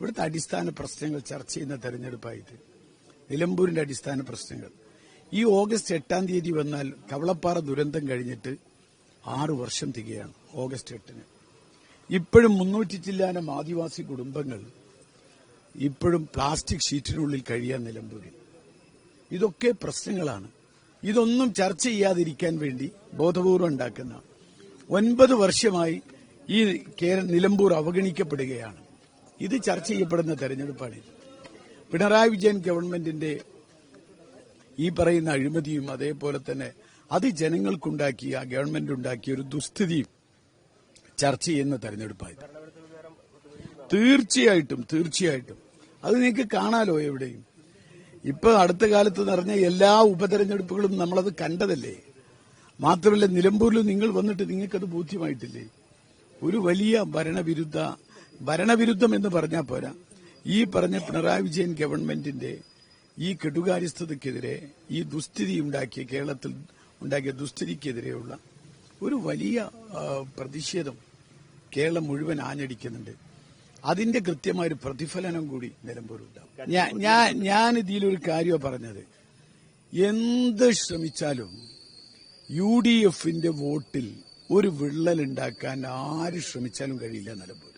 ഇവിടുത്തെ അടിസ്ഥാന പ്രശ്നങ്ങൾ ചർച്ച ചെയ്യുന്ന തെരഞ്ഞെടുപ്പായിട്ട്. നിലമ്പൂരിന്റെ അടിസ്ഥാന പ്രശ്നങ്ങൾ. ഈ ഓഗസ്റ്റ് എട്ടാം തീയതി വന്നാൽ കവളപ്പാറ ദുരന്തം കഴിഞ്ഞിട്ട് ആറു വർഷം തികയാണ് ഓഗസ്റ്റ് എട്ടിന്. ഇപ്പോഴും മുന്നൂറ്റി ചില്ലാനം ആദിവാസി കുടുംബങ്ങൾ ഇപ്പോഴും പ്ലാസ്റ്റിക് ഷീറ്റിനുള്ളിൽ കഴിയാൻ നിലമ്പൂരിൽ. ഇതൊക്കെ പ്രശ്നങ്ങളാണ്. ഇതൊന്നും ചർച്ച ചെയ്യാതിരിക്കാൻ വേണ്ടി ബോധപൂർവം ഉണ്ടാക്കുന്ന ഒൻപത് വർഷമായി ഈ നിലമ്പൂർ അവഗണിക്കപ്പെടുകയാണ്. ഇത് ചർച്ച ചെയ്യപ്പെടുന്ന തെരഞ്ഞെടുപ്പാണ്. പിണറായി വിജയൻ ഗവൺമെന്റിന്റെ ഈ പറയുന്ന അഴിമതിയും അതേപോലെ തന്നെ അത് ജനങ്ങൾക്കുണ്ടാക്കിയ ഗവൺമെന്റ് ഉണ്ടാക്കിയ ഒരു ദുസ്ഥിതിയും ചർച്ച ചെയ്യുന്ന തെരഞ്ഞെടുപ്പായി തീർച്ചയായിട്ടും തീർച്ചയായിട്ടും. അത് നിങ്ങൾക്ക് കാണാലോ എവിടെയും. ഇപ്പൊ അടുത്ത കാലത്ത് നിറഞ്ഞ എല്ലാ ഉപതെരഞ്ഞെടുപ്പുകളും നമ്മളത് കണ്ടതല്ലേ? മാത്രമല്ല നിലമ്പൂരിൽ നിങ്ങൾ വന്നിട്ട് നിങ്ങൾക്കത് ബോധ്യമായിട്ടില്ലേ? ഒരു വലിയ ഭരണവിരുദ്ധ ഭരണവിരുദ്ധം എന്ന് പറഞ്ഞാൽ പോരാ. ഈ പറഞ്ഞ പിണറായി വിജയൻ ഗവൺമെന്റിന്റെ ഈ കെടുകാര്യസ്ഥതയ്ക്കെതിരെ ഈ ദുസ്ഥിതി ഉണ്ടാക്കിയ കേരളത്തിൽ ഉണ്ടാക്കിയ ദുസ്ഥിതിക്കെതിരെയുള്ള ഒരു വലിയ പ്രതിഷേധം കേരളം മുഴുവൻ ആഞ്ഞടിക്കുന്നുണ്ട്. അതിന്റെ കൃത്യമായ ഒരു പ്രതിഫലനം കൂടി നിലമ്പൂരുണ്ടാവും. ഞാൻ ഞാൻ ഇതിലൊരു കാര്യമാണ് പറഞ്ഞത്. എന്ത് ശ്രമിച്ചാലും യു ഡി എഫിന്റെ വോട്ടിൽ ഒരു വിള്ളൽ ഉണ്ടാക്കാൻ ആര് ശ്രമിച്ചാലും കഴിയില്ല നിലമ്പൂർ.